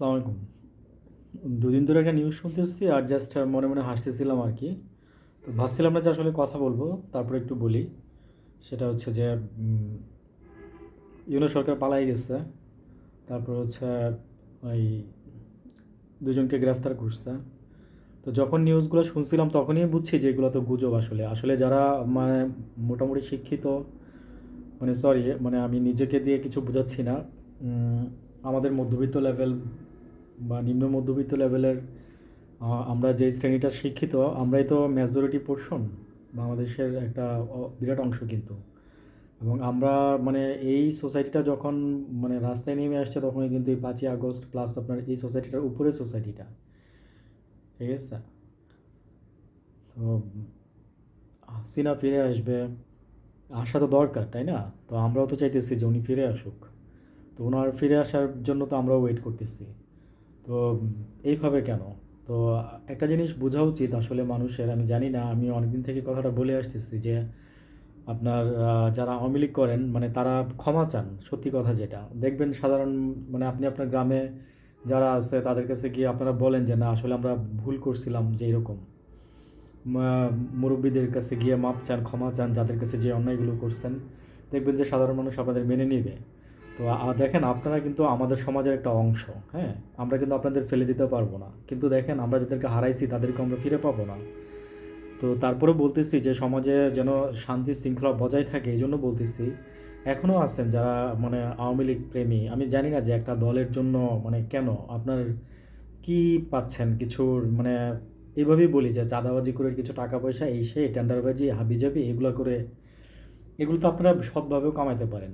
আসসালামু আলাইকুম। দুদিন ধরে একটা নিউজ শুনতেছি আর জাস্ট মনে মনে হাসতেছিলাম আর কি। তো ভাবছিলাম না যে আসলে কথা বলব, তারপরে একটু বলি। সেটা হচ্ছে যে ইউনো সরকার পালাই গেছে। তারপর হচ্ছে ওই দুজনকে গ্রেফতার করছে। তো যখন নিউজগুলো শুনছিলাম তখনই বুঝছি যে এগুলো তো গুজব আসলে। আসলে যারা মানে মোটামুটি শিক্ষিত মানে সরি মানে আমি নিজেকে দিয়ে কিছু বোঝাচ্ছি না। আমাদের মধ্যবিত্ত লেভেল বা নিম্ন মধ্যবিত্ত লেভেলের আমরা যে শ্রেণীটা শিক্ষিত, আমরাই তো মেজরিটি পোর্শন বাংলাদেশের একটা বিরাট অংশ কিন্তু। এবং আমরা মানে এই সোসাইটিটা যখন মানে রাস্তায় নেমে আসছে, তখনই কিন্তু এই পাঁচই আগস্ট প্লাস আপনার এই সোসাইটিটার উপরে সোসাইটিটা ঠিক আছে? তো হাসিনা ফিরে আসবে। আসা তো দরকার, তাই না? তো আমরাও তো চাইতেছি যে উনি ফিরে আসুক। তো ওনার ফিরে আসার জন্য তো আমরাও ওয়েট করতেছি। তো এইভাবে কেন? তো একটা জিনিস বোঝা উচিত আসলে মানুষের, আমি জানি না, আমি অনেকদিন থেকে কথাটা বলে আসতেছি যে আপনার যারা আওয়ামী লীগ করেন মানে তারা ক্ষমা চান, সত্যি কথা যেটা। দেখবেন সাধারণ মানে আপনি আপনার গ্রামে যারা আছে, তাদের কাছে গিয়ে আপনারা বলেন যে, না, আসলে আমরা ভুল করছিলাম যে এরকম। মুরব্বীদের কাছে গিয়ে মাপ চান, ক্ষমা চান, যাদের কাছে যে অন্যায়গুলো করছেন। দেখবেন যে সাধারণ মানুষ আপনাদের মেনে নেবে। তো দেখেন আপনারা কিন্তু আমাদের সমাজের একটা অংশ হ্যাঁ? আমরা কিন্তু আপনাদের ফেলে দিতে পারব না। কিন্তু দেখেন আমরা যাদেরকে হারাইছি, তাদেরকে আমরা ফিরে পাবো না। তো তারপরে বলতেছি যে, সমাজে যেন শান্তি শৃঙ্খলা বজায় থাকে এই জন্য বলতেছি এখনও আছেন যারা মানে আওয়ামী লীগ প্রেমী। আমি জানি না যে একটা দলের জন্য মানে কেন? আপনার কি পাচ্ছেন কিছুর মানে এভাবেই বলি যে, চাঁদাবাজি করে কিছু টাকা পয়সা এই সেই, টেন্ডারবাজি, হাবিজাবি, এগুলো করে, এগুলো তো আপনারা সৎভাবেও কামাইতে পারেন।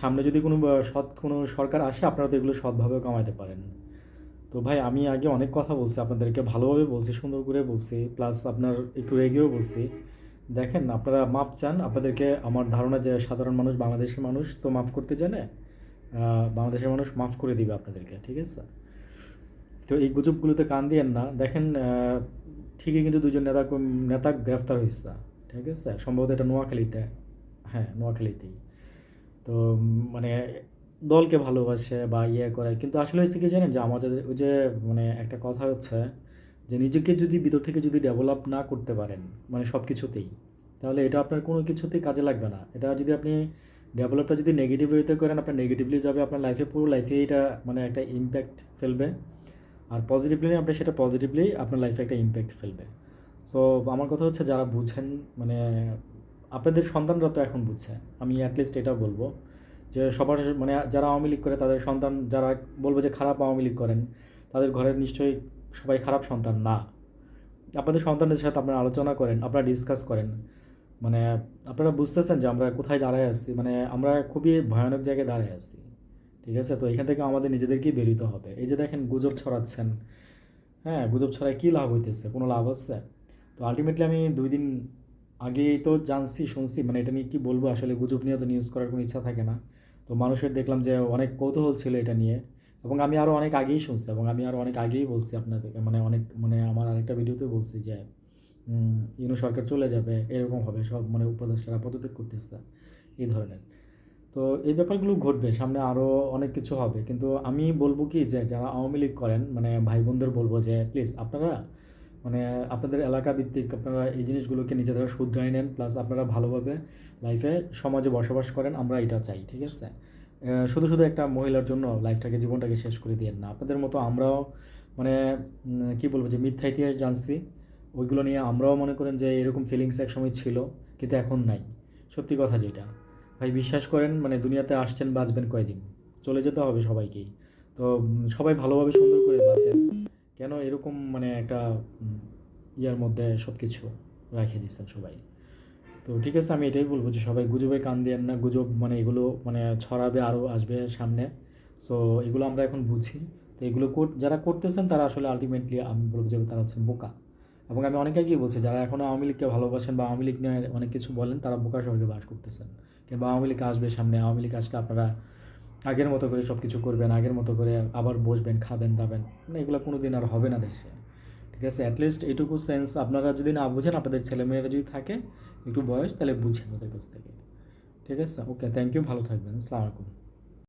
সামনে যদি কোনো সৎ কোনো সরকার আসে, আপনারা তো এগুলো সৎভাবেও কামাইতে পারেন। তো ভাই, আমি আগে অনেক কথা বলছি আপনাদেরকে, ভালোভাবে বলছি, সুন্দর করে বলছি প্লাস আপনার একটু রেগেও বলছি। দেখেন, আপনারা মাপ চান, আপনাদেরকে আমার ধারণা যে সাধারণ মানুষ বাংলাদেশের মানুষ তো মাফ করতে জানে বাংলাদেশের মানুষ মাফ করে দিবে আপনাদেরকে, ঠিক আছে? তো এই গুজবগুলোতে কান দিয়েন না। দেখেন ঠিকই কিন্তু দুজন নেতা নেতা গ্রেফতার হয়েছে ঠিক আছে? সম্ভবত এটা নোয়াখালীতে হ্যাঁ নোয়াখালীতেই। তো মানে দলকে ভালোবাসে বা ইয়ে করে। কিন্তু আসলে হচ্ছে কি জানেন? যে আমাদের ওই যে মানে একটা কথা হচ্ছে যে, নিজেকে যদি ভিতর থেকে যদি ডেভেলপ না করতে পারেন মানে সব কিছুতেই তাহলে এটা আপনার কোনো কিছুতেই কাজে লাগবে না। এটা যদি আপনি ডেভেলপটা যদি নেগেটিভ ওয়েতে করেন, আপনার নেগেটিভলি যাবে, আপনার লাইফে পুরো লাইফে এটা মানে একটা ইম্প্যাক্ট ফেলবে। আর পজিটিভলি আপনি সেটা পজিটিভলি আপনার লাইফে একটা ইম্প্যাক্ট ফেলবে। সো আমার কথা হচ্ছে যারা বুঝেন মানে আপনাদের সন্তানরা তো এখন বুঝছে। আমি অ্যাটলিস্ট এটা বলব যে সবার মানে যারা আওয়ামী লীগ করে, তাদের সন্তান যারা বলব যে খারাপ আওয়ামী লীগ করেন, তাদের ঘরের নিশ্চয়ই সবাই খারাপ সন্তান না। আপনাদের সন্তানদের সাথে আপনারা আলোচনা করেন, আপনারা ডিসকাস করেন। মানে আপনারা বুঝতেছেন যে আমরা কোথায় দাঁড়ায় আছি মানে আমরা খুবই ভয়ানক জায়গায় দাঁড়ায় আছি। ঠিক আছে? তো এখান থেকে আমাদের নিজেদেরকেই বেরোতে হবে। এই যে দেখেন গুজব ছড়াচ্ছেন হ্যাঁ? গুজব ছড়ায় কী লাভ হইতেছে? কোনো লাভ হচ্ছে? তো আলটিমেটলি আমি দুই দিন আগেই তো জানছি, শুনছি মানে এটা নিয়ে কী বলব? আসলে গুজব নিয়ে তো নিউজ করার কোনো ইচ্ছা থাকে না। তো মানুষের দেখলাম যে অনেক কৌতূহল ছিল এটা নিয়ে। এবং আমি আরও অনেক আগেই শুনছি এবং আমি আরও অনেক আগেই বলছি আপনাদেরকে মানে অনেক মানে আমার আরেকটা ভিডিওতে বলছি যে ইউনো সরকার চলে যাবে, এরকম হবে, সব মানে উপদেষ্টারা পদত্যাগ করতেছে, এই ধরনের। তো এই ব্যাপারগুলো ঘটবে, সামনে আরও অনেক কিছু হবে। কিন্তু আমি বলব কি যে, যারা আওয়ামী লীগ করেন মানে ভাই বোনদের বলব যে প্লিজ আপনারা মানে আপনাদের এলাকা ভিত্তিক আপনারা এই জিনিসগুলোকে নিজেদের শুধরাই নেন প্লাস আপনারা ভালোভাবে লাইফে সমাজে বসবাস করেন, আমরা এটা চাই, ঠিক আছে? শুধু শুধু একটা মহিলার জন্য লাইফটাকে জীবনটাকে শেষ করে দিয়েন না। আপনাদের মতো আমরাও মানে কি বলব যে মিথ্যা ইতিহাস জানছি, ওইগুলো নিয়ে আমরাও মনে করেন যে এরকম ফিলিংস এক সময় ছিল, কিন্তু এখন নাই। সত্যি কথা যেটা। ভাই, বিশ্বাস করেন মানে দুনিয়াতে আসছেন, বাঁচবেন কয়দিন? চলে যেতে হবে সবাইকেই। তো সবাই ভালোভাবে সুন্দর করে বাঁচেন। কেন এরকম মানে একটা ইয়ার মধ্যে সব কিছু রেখে দিচ্ছেন সবাই? তো ঠিক আছে, আমি এটাই বলব যে সবাই গুজবে কান দিয়েন না, গুজব মানে এগুলো মানে ছড়াবে আরও আসবে সামনে। সো এগুলো আমরা এখন বুঝি। তো এগুলো যারা করতেছেন তারা আসলে আলটিমেটলি আমি বলব যে তারা হচ্ছেন বোকা। এবং আমি অনেক আগেই বলছি, যারা এখনও আওয়ামী লীগকে ভালোবাসেন বা আওয়ামী লীগ নিয়ে অনেক কিছু বলেন, তারা বোকা স্বর্গে বাস করতেছেন। কিংবা আওয়ামী লীগ আসবে সামনে, আওয়ামী লীগ আসলে আপনারা আগের মতো করে সব কিছু করবেন, আগের মতো করে আবার বসবেন, খাবেন, দাবেন। মানে এগুলো কোনো দিন আর হবে না দেশে। ঠিক আছে? অ্যাটলিস্ট এইটুকু সেন্স আপনারা যদি না বুঝেন, আপনাদের ছেলেমেয়েরা যদি থাকে, একটু বয়স, তাহলে বুঝেন ওদের কাছ থেকে। ঠিক আছে? ওকে থ্যাংক ইউ ভালো থাকবেন। আসসালামু আলাইকুম।